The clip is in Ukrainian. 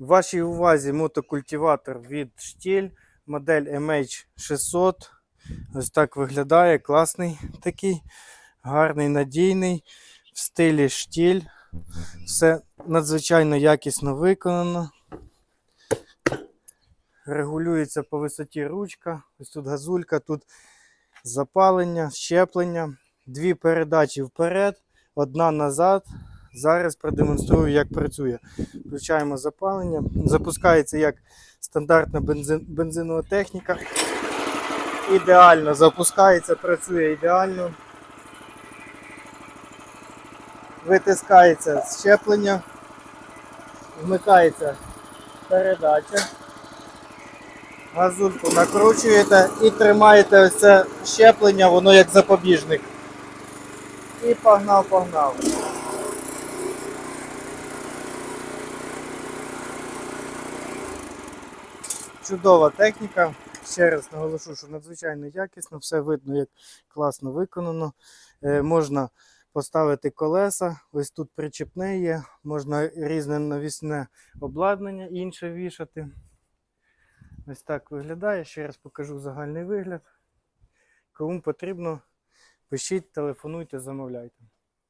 В вашій увазі мотокультиватор від штіль, модель MH600. Ось так виглядає. Класний такий, гарний, надійний, в стилі штіль. Все надзвичайно якісно виконано. Регулюється по висоті ручка. Ось тут газулька, тут запалення, щеплення, дві передачі вперед, одна назад. Зараз продемонструю, як працює. Включаємо запалення. Запускається як стандартна бензин, бензинова техніка. Ідеально запускається, працює ідеально. Витискається щеплення, вмикається передача. Газульку накручуєте і тримаєте ось це щеплення, воно як запобіжник. І погнав, погнав. Чудова техніка. Ще раз наголошу, що надзвичайно якісно, все видно, як класно виконано. Е, можна поставити колеса, ось тут причепне є, можна різне навісне обладнання інше вішати. Ось так виглядає. Ще раз покажу загальний вигляд. Кому потрібно, пишіть, телефонуйте, замовляйте.